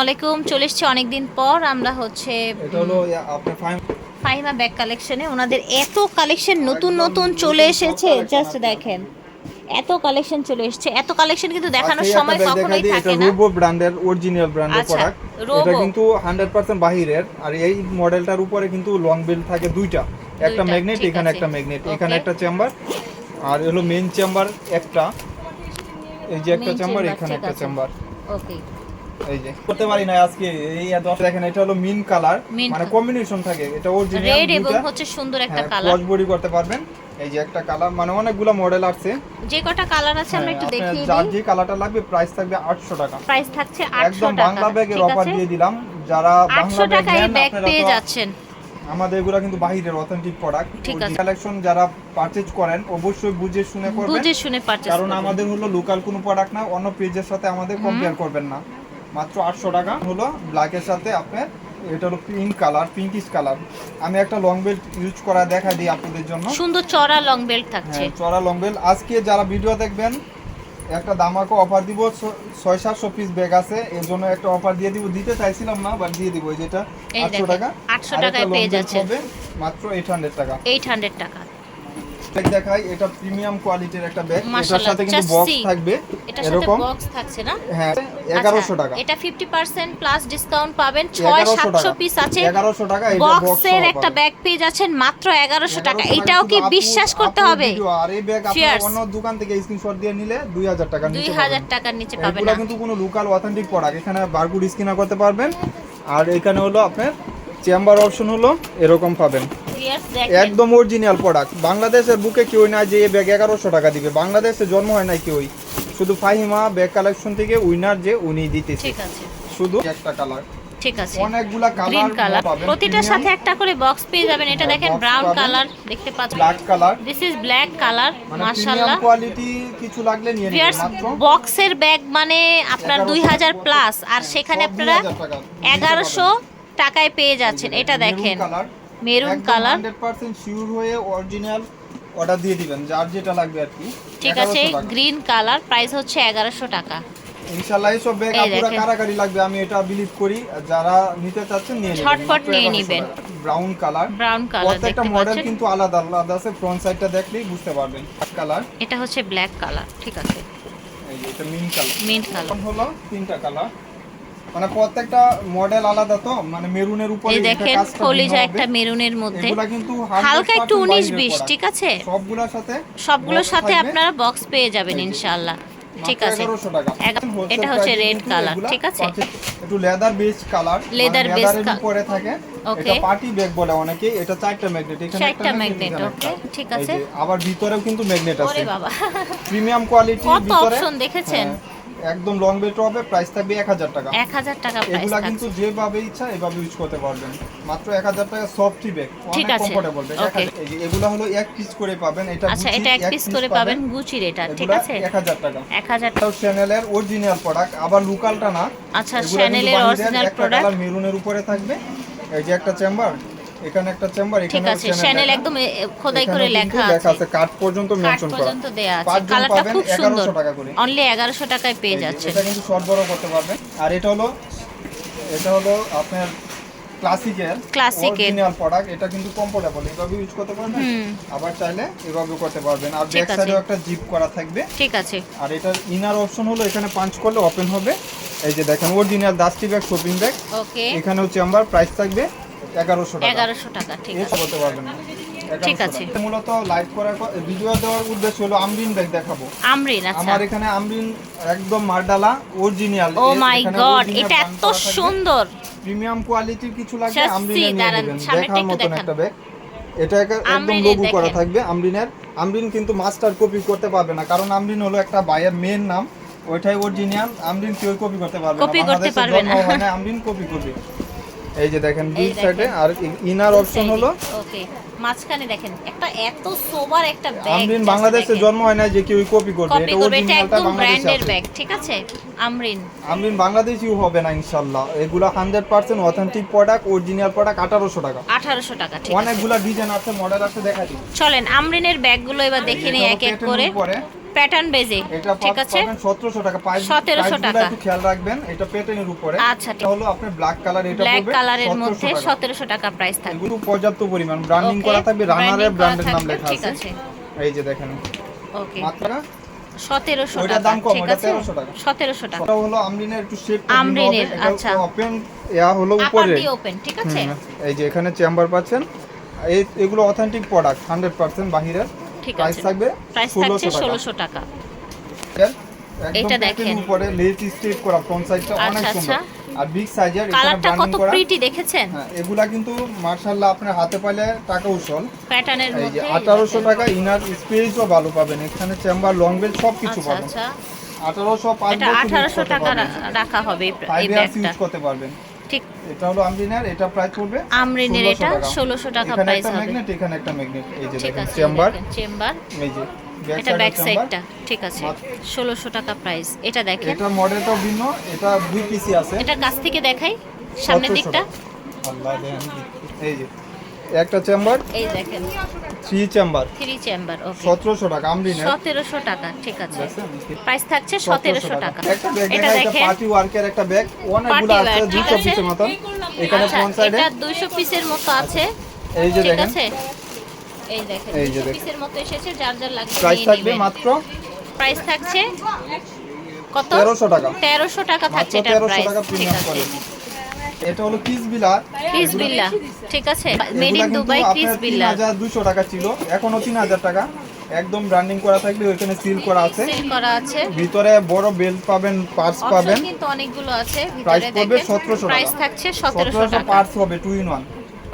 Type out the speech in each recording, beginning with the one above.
আলাইকুম চলে এসছি অনেকদিন পর। আমরা হচ্ছে ফাহিমা। ব্যাগ কালেকশনে ওনাদের এত কালেকশন নতুন নতুন চলে এসেছে। জাস্ট দেখেন এত কালেকশন চলে এসেছে। এত কালেকশন কিন্তু দেখানোর সময় কখনোই থাকে না। রোবো ব্র্যান্ডের অরিজিনাল ব্র্যান্ডের প্রোডাক্ট এটা কিন্তু 100% বাহিরের। আর এই মডেলটার উপরে কিন্তু লং বেল্ট থাকে দুইটা। একটা ম্যাগনেট এখানে একটা ম্যাগনেট এখানে একটা চেম্বার আর হলো মেইন চেম্বার একটা। এই যে একটা চেম্বার এখানে একটা চেম্বার ওকে এই যে করতে পারি না আজকে এই দশ দেখেন এটা হলো মিন কালার। মানে কম্বিনেশন থাকে এটা অরিজিনাল রেড এবং হচ্ছে সুন্দর একটা কালার ক্রস বডি করতে পারবেন। এই যে একটা কালার মানে অনেকগুলো মডেল আছে। যে কটা কালার আছে আমরা একটু হ্যাঁ, আপনার দেখিয়ে যার যে কালারটা লাগবে প্রাইস থাকবে 800 টাকা। প্রাইস থাকছে 800 টাকা। বাংলা ব্যাগের অফার দিয়ে দিলাম। যারা বাংলা ব্যাগ টাকায় ব্যাগ পেয়ে যাচ্ছেন। আমাদের এগুলো কিন্তু বাহিরের অথেন্টিক প্রোডাক্ট কালেকশন যারা পারচেজ করেন অবশ্যই বুঝে শুনে করবেন। বুঝে শুনে পারচেজ কারণ আমাদের হলো লোকাল কোনো প্রোডাক্ট না অন্য পেজের সাথে আমাদের কম্পেয়ার করবেন না। মাত্র 800 টাকা। হলো ব্ল্যাকের সাথে আপনার এটা হলো পিঙ্ক কালার পিঙ্কিশ কালার আমি একটা লং বেল্ট ইউজ করা দেখা দিই আপনাদের জন্য। সুন্দর চড়া লং বেল্ট থাকছে। হ্যাঁ, চড়া লং বেল্ট আজকে যারা ভিডিও দেখবেন একটা দামাকে অফার দিব ছয় সাতশো পিস ব্যাগ আছে। এর জন্য একটা অফার দিয়ে দিব। দিতে চাইছিলাম না বাট দিয়ে দিব। এই যেটা আটশো টাকা। 800 আর টাকায় পেয়ে। হবে মাত্র এইট হান্ড্রেড টাকা। 800 টাকা। ব্যাগ দেখাই এটা প্রিমিয়াম কোয়ালিটির একটা ব্যাগ এটার সাথে কিন্তু বক্স থাকবে এটার সাথে বক্স থাকছে না? হ্যাঁ এগারোশো আচ্ছা, টাকা। এটা 50% প্লাস ডিসকাউন্ট পাবেন। 6 এগারোশো 700 টাকা। পিস আছে। এগারোশো টাকা এটা বক্সের একটা ব্যাগ পেয়ে যাচ্ছেন মাত্র 1100 টাকা। এটাও কি বিশ্বাস করতে হবে? আর এই ব্যাগ Cheers। অন্য দোকান থেকে স্ক্রিনশট দিয়ে নিলে দুই হাজার টাকা নিচে পাবেন। 2000 টাকার নিচে পাবেন না। কিন্তু কোনো লোকাল অথেন্টিক প্রোডাক্ট এখানে বারকোড স্ক্যানার করতে পারবেন। আর এখানে হলো আপনার চেম্বার অপশন হলো এরকম পাবেন। একদম অরিজিনাল প্রোডাক্ট বাংলাদেশের বুকে কেউ না যে এই ব্যাগ এগারোশো টাকা দিবে। বাংলাদেশে জন্ম হয় নাই কেউই। শুধু ফাহিমা ব্যাগ কালেকশন থেকে উইনার যে উনি দিতেছে। ঠিক আছে। শুধু একটা কালার ঠিক আছে। অনেকগুলা গ্রিন কালার প্রতিটার সাথে একটা করে বক্স পেয়ে যাবেন। এটা দেখেন ব্রাউন কালার দেখতে পাচ্ছেন। Black colour this is black colour মাশাআল্লাহ। কোয়ালিটি কিছু লাগলে নিয়ে নেবেন মাত্র বক্সের ব্যাগ মানে আপনার 1100 দুই হাজার প্লাস আর সেখানে আপনারা 2000 এগারোশো টাকায় পেয়ে যাচ্ছেন। এটা দেখেন। Maroon colour. Hundred percent sure হয়ে অরিজিনাল অর্ডার দিয়ে দিবেন যার যেটা লাগবে আর কি। ঠিক আছে 1100 গ্রিন কালার প্রাইস হচ্ছে এগারোশো টাকা। ইনশাআল্লাহ এইসব ব্যাগ আপুরা কারাকারি লাগবে আমি এটা বিলিভ করি। যারা নিতে চাচ্ছেন নিয়ে নেবেন। ঝটপট নিয়ে নিবেন। ব্রাউন কালার ব্রাউন কালার প্রত্যেকটা মডেল কিন্তু আলাদা আলাদা আছে। ফ্রন্ট সাইডটা দেখলেই বুঝতে পারবেন। কালার এটা হচ্ছে ব্ল্যাক কালার ঠিক আছে। এই যে এটা মিন্ট কালার মিন্ট কালার হলো তিনটা কালার মানে প্রত্যেকটা মডেল আলাদা তো মানে মেরুনের উপরে এই দেখেন ফলিজা একটা মেরুনের মধ্যে। এগুলা কিন্তু হালকা একটু 100% উনিশ বিশ ঠিক আছে? সবগুলোর সাথে সবগুলোর সাথে আপনারা বক্স পেয়ে যাবেন ইনশাআল্লাহ। ঠিক আছে। 1100 টাকা। এগা- Wholesale এটা হচ্ছে রেড কালার ঠিক আছে? একটু লেদার বেস কালার based লেদারের col- থাকে. এটা পার্টি ব্যাগ বলে অনেকে এটা চারটা ম্যাগনেট এখানে চারটা magnet, এখানে ঠিক আছে। আবার ভিতরেও কিন্তু ম্যাগনেট আছে। ওরে বাবা। প্রিমিয়াম কোয়ালিটি কত ভিতরে option দেখেছেন? একদম লং বেট হবে প্রাইস থাকবে 1000 টাকা। এক হাজার টাকা প্রাইস এগুলা কিন্তু যেভাবে ইচ্ছা এভাবে ইউজ করতে পারবেন। মাত্র 1000 টাকা সফটি ব্যাগ অনেক কমফোর্টেবল ব্যাগ. এগুলা হলো এক পিস করে পাবেন। এটা আচ্ছা এটা এক পিস করে পাবেন। গুচির এটা ঠিক আছে? 1000 টাকা। এক হাজার এটাও চ্যানেলের অরিজিনাল প্রোডাক্ট আবার লোকালটা না। আচ্ছা শ্যানেলের অরিজিনাল প্রোডাক্ট মেরুনের উপরে থাকবে। এই যে একটা চেম্বার এখানে একটা চেম্বার ঠিক আছে শ্যানেল একদম খোদাই করে লেখা লেখা আছে। আছে কার্ড পর্যন্ত মেনশন করা। পর্যন্ত দেয়া আছে। কালারটা খুব সুন্দর। 1100। অনলি এগারোশো টাকায় পেয়ে এই যে, এটা কিন্তু শর্ট বড় করতে পারবেন। আর এটা হলো এটা হলো আপনার ক্লাসিকের Classic এর। অরিজিনাল প্রোডাক্ট এটা কিন্তু কমফোর্টেবল এভাবে ইউজ করতে পারবেন। আবার চাইলে এভাবে করতে পারবেন। আর ব্যাক আছে। সাইডেও একটা জিপ করা থাকবে। ঠিক আছে। আর এটার ইনার অপশন হলো এখানে পাঞ্চ করলে ওপেন হবে। এই যে দেখেন original dusty bag shopping bag okay এখানেও চেম্বার প্রাইস থাকবে এগারোশো এগারোশো টাকা ঠিক আছে। করতে পারবেন না। ঠিক আছে। মূলত লাইভ করার ভিডিও দেওয়ার উদ্দেশ্য হলো আমরিন ব্যাগ দেখাবো। আমরিন আচ্ছা। আমার এখানে আমরিন একদম মার্ডালা অরিজিনাল ও মাই গড এটা এত সুন্দর। প্রিমিয়াম কোয়ালিটির কিছু লাগবে Just আমরিনে see, নিয়ে দাঁড়ান, নেবেন। সামনেরটা দেখার মতন একটা ব্যাগ এটা একদম আমরিনের করা থাকবে আমরিনের। আমরিন কিন্তু মাস্টার কপি করতে পারবে না কারণ আমরিন হলো একটা বাইয়ের মেন নাম। ওইটাই অরিজিনাল আমরিন কেউ কপি করতে পারবে না। Copy করতে পারবে না। আমরিন কপি করবে। এই যে দেখেন দুই সাইডে আর ইনার অপশন হলো ওকে মাঝখানে দেখেন একটা এত সোবার একটা ব্যাগ আমরিন বাংলাদেশে জন্ম হয় না যে কেউ কপি করবে এটা করবে একদম ব্র্যান্ডের ব্যাগ ঠিক আছে? আমরিন। আমরিন বাংলাদেশিও হবে না ইনশাল্লাহ এগুলো hundred percent authentic product original product আঠারোশো টাকা। আঠারোশো টাকা ঠিক অনেকগুলো ডিজাইন আছে মডেল আছে দেখা দিই চলেন আমরিনের ব্যাগগুলো এবার দেখে নিই এক এক করে। প্যাটার্ন বেজে ঠিক আছে? 1700 টাকা। প্রাইস 1700 টাকা। একটু খেয়াল রাখবেন এটা পেটেনের উপরে। আচ্ছা, এটা হলো আপনার ব্ল্যাক কালার এটা ব্ল্যাক কালারের মধ্যে টাকা। সতেরোশো টাকা প্রাইস থাকবে। এগুলো পর্যাপ্ত পরিমাণ। ব্র্যান্ডিং করা থাকবে রানারের ব্র্যান্ডের নাম লেখা ঠিক আছে। এই যে দেখেন ওকে মাত্রা? সতেরোশো টাকা দাম কম, ঠিক 1300 টাকা। সতেরোশো টাকা। ওটা হলো আমরিনের একটু শেপ আমরিনের, আচ্ছা। ওপেন ইয়া হলো উপরে। ওপেন ঠিক আছে? এই যে এখানে চেম্বার পাচ্ছেন। এই এগুলো অথেন্টিক প্রোডাক্ট হান্ড্রেড পার্সেন্ট বাহিরের। ঠিক আছে। প্রাইস থাকছে টাকা। ষোলোশো টাকা। এটা দেখেন। উপরে লেট স্ট্রেট করা ফ্রন্ট সাইডটা অনেক আচ্ছা, সুন্দর। আচ্ছা। আর বিগ সাইজের কালারটা কত প্রিটি দেখেছেন? হ্যাঁ এগুলা কিন্তু মার্শাল্লাহ আপনার হাতে পাইলে টাকা উসল। প্যাটার্নের মধ্যে আঠারোশো টাকা ইনার স্পেসও ভালো পাবেন। এখানে চেম্বার লং বেল সব কিছু আচ্ছা পাবেন। আচ্ছা। আঠারোশো পাঁচ এটা বছর use আঠারোশো করতে টাকা রাখা হবে এই- ব্যাগটা। করতে পারবেন। ঠিক। এটা হলো আমরিনার এটা প্রাইস পড়বে আমরিনের 1600 এটা টাকা। 1600 টাকা এখানে প্রাইস একটা হবে। ম্যাগনেট এখানে একটা ম্যাগনেট এই যে চেম্বার চেম্বার এই যে এটা ব্যাক সাইডটা ঠিক আছে মাত্র- ষোলোশো টাকা প্রাইস এটা দেখেন। এটা মডেলটাও ভিন্ন এটা দুই পিসি আছে। এটা কাছ থেকে দেখাই সামনের দিকটা। আল্লাহ দেন এই যে। একটা চেম্বার? এই দেখেন। Three chamber. Three chamber okay. সতেরোশো টাকা আমরিনের সতেরোশো টাকা ঠিক আছে। প্রাইস থাকছে সতেরোশো টাকা। একটা ব্যাগ এটা দেখা এটা দেখেন। পার্টি ওয়ার্কের একটা ব্যাগ অনেকগুলো আছে 200 পিসের মতন। এখানে আচ্ছা ফ্রন্ট সাইডে এটা দুইশো পিসের মতো আছে। এই যে দেখেন। এই দেখেন এই যে 200 দেখেন। পিসের মতো এসেছে যার যার লাগবে প্রাইস থাকবে মাত্র প্রাইস থাকছে কত? 1300 টাকা। তেরোশো টাকা মাত্র থাকছে 1300 প্রাইস ঠিক আছে। এটা হলো কিস বিলার ক্রিস বিল্লা ঠিক আছে? মেড ইন দুবাই ক্রিস বিল্লা 3200 টাকা ছিল এখনও 3000 টাকা। একদম ব্র্যান্ডিং করা থাকবে ওখানে সিল করা আছে। সেল করা আছে। ভিতরে বড় বেল্ট পাবেন পার্স পাবেন। কিন্তু অনেকগুলো আছে ভিতরে পড়বে 1700 টাকা। প্রাইস থাকছে 1700 1700 টাকা। পার্টস হবে টু ইন ওয়ান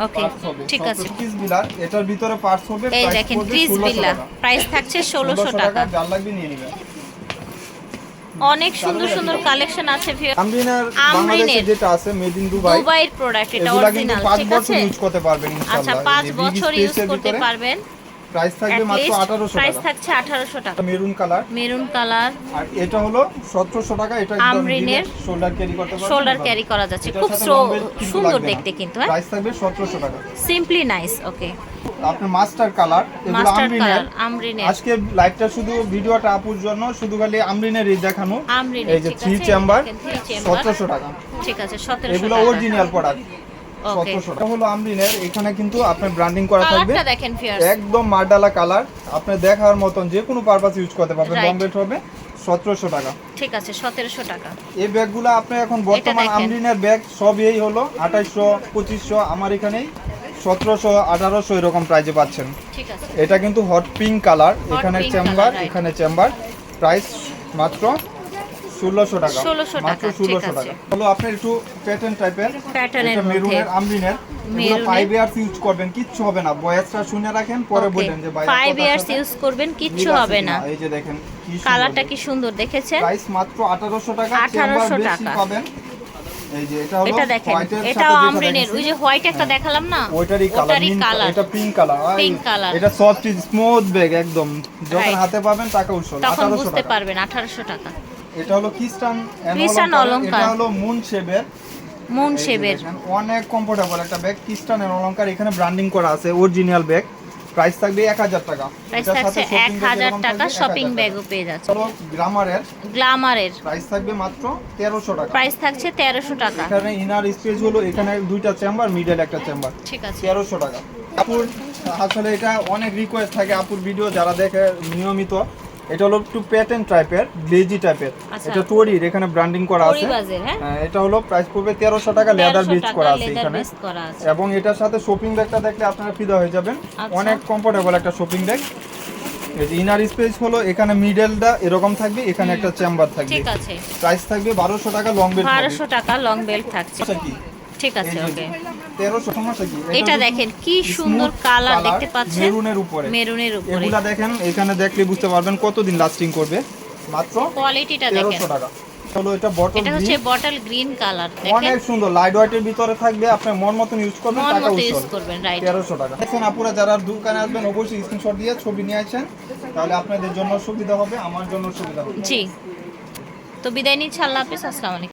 ওকে ঠিক আছে। কিস বিলার এটার ভিতরে পার্টস হবে এই দেখেন ক্রিস 1600 বিল্লা টাকা। প্রাইস থাকছে 1600 টাকা যার লাগবে নিয়ে নেবেন। অনেক সুন্দর সুন্দর কালেকশন আছে আমরিনার। বাংলাদেশে যেটা আছে মেড ইন দুবাই দুবাইয়ের প্রোডাক্ট এটা অরিজিনাল 5 ঠিক বছর আছে? ইউজ করতে পারবেন আচ্ছা ইনশাআল্লাহ 5 বছর ইউজ করতে পারবেন। প্রাইস থাকবে মাত্র least 1800 প্রাইস টাকা। থাকছে 1800 টাকা। মেরুন কালার মেরুন কালার আর এটা হলো 1700 টাকা এটা একদম আমরিনের শোল্ডার ক্যারি করতে শোল্ডার ক্যারি করা যাচ্ছে। খুব সুন্দর দেখতে কিন্তু হ্যাঁ? প্রাইস থাকবে 1700 টাকা। সিম্পলি নাইস ওকে আপনার মাস্টার কালার এগুলো আমরিনের আমরিনের আজকে লাইভটা শুধু ভিডিওটা আপুর জন্য শুধু খালি আমরিনের এই দেখানো। এই যে থ্রি চেম্বার দেখেন, 1700 টাকা। ঠিক আছে 1700 এগুলো অরিজিনাল প্রোডাক্ট ওকে 1700 টাকা। হলো আমরিনের এখানে কিন্তু আপনার ব্র্যান্ডিং করা থাকবে। একদম মার্ডালা কালার। আপনি দেখার মতন যে কোনো পারপাস ইউজ করতে পারবেন। Right. হবে সতেরোশো টাকা। ঠিক আছে 1700 টাকা। এই ব্যাগগুলো আপনি এখন বর্তমান আমরিনের ব্যাগ সব এই হলো আঠাইশশো পঁচিশশো আমার এখানেই সতেরোশো আঠারোশো এরকম প্রাইজে পাচ্ছেন। এটা কিন্তু হট পিঙ্ক কালার এখানে চেম্বার এখানে চেম্বার প্রাইস মাত্র ষোলোশো টাকা। 1600 মাত্র টাকা, ঠিক ষোলোশো আছে। টাকা। হলো আপনার একটু প্যাটার্ন টাইপের প্যাটার্নের মেরুনের আমরিনের ফাইভ ইয়ার্স ইউজ করবেন কিচ্ছু হবে না। বয়সটা শুনে রাখেন পরে যে 5 ইয়ার্স ইউজ করবেন কিচ্ছু হবে না। এই যে দেখেন কালারটা কি সুন্দর দেখেছেন? প্রাইস মাত্র 1800 টাকা 1800 চেম্বার বেশি টাকা। পাবেন। এটা দেখেন এটাও আমরিনের। ওই যে হোয়াইট একটা দেখালাম না? ওইটারই কালার কালার এটা পিঙ্ক কালার। এটা সফট স্মুথ ব্যাগ একদম। যখন হাতে পাবেন টাকা উসল তখন বুঝতে পারবেন 1800 টাকা। এটা হলো খ্রিস্টান খ্রিস্টান অলংকার। এটা হলো মুন শেপের। মুন শেপের। অনেক কমফোর্টেবল একটা ব্যাগ খ্রিস্টান অলংকার। এখানে ব্র্যান্ডিং করা আছে অরিজিনাল ব্যাগ প্রাইস থাকবে 1000 টাকা। প্রাইস থাকছে সাথে shopping 1000 টাকা শপিং ব্যাগও পেয়ে যাচ্ছে। হলো গ্রামারের গ্লামারের প্রাইস থাকবে মাত্র 1300 টাকা। প্রাইস থাকছে 1300 টাকা। এখানে ইনার স্পেস হলো এখানে দুইটা চেম্বার মিডল একটা চেম্বার ঠিক আছে। তেরোশো টাকা। আপুর আসলে এটা অনেক রিকোয়েস্ট থাকে আপুর ভিডিও যারা দেখে নিয়মিত। এটা হলো একটু প্যাটার্ন টাইপের গ্লেজি টাইপের আচ্ছা। এটা টরির এখানে ব্র্যান্ডিং করা আছে। হ্যাঁ? হ্যাঁ, এটা হলো প্রাইস পড়বে তেরোশো টাকা লেদার 1300 বিচ টাকা করা আছে এখানে। এবং এটার সাথে শপিং ব্যাগটা দেখলে আপনারা ফিদা হয়ে যাবেন। আচ্ছা। অনেক কমফোর্টেবল একটা শপিং ব্যাগ এই যে ইনার স্পেস হলো এখানে মিডলটা এরকম থাকবে এখানে একটা চেম্বার থাকবে। ঠিক আছে। প্রাইস থাকবে বারোশো টাকা লং বেল্ট 1200 টাকা লং বেল্ট থাকছে। কি? ঠিক আছে ওকে এটা দেখেন কি সুন্দর কালার দেখতে পাচ্ছেন? মেরুনের উপরে। মেরুনের উপরে। এগুলা দেখেন এখানে দেখলে বুঝতে পারবেন কতদিন লাস্টিং করবে। মাত্র কোয়ালিটিটা দেখেন তেরোশো টাকা। হলো এটা বটল এটা হচ্ছে বটল গ্রিন কালার দেখেন। অনেক সুন্দর লাইট ওয়েটের ভিতরে থাকবে আপনি মন মতন ইউজ করবেন টাকা ইউজ করবেন রাইট তেরোশো টাকা। এখন আপুরা যারা দোকানে আসবেন অবশ্যই স্ক্রিনশট দিয়ে ছবি নিয়ে আসেন। তাহলে আপনাদের জন্য সুবিধা হবে আমার জন্য সুবিধা হবে। জি। তো বিদায় নিচ্ছি আল্লাহ হাফিজ আসসালামু আলাইকুম।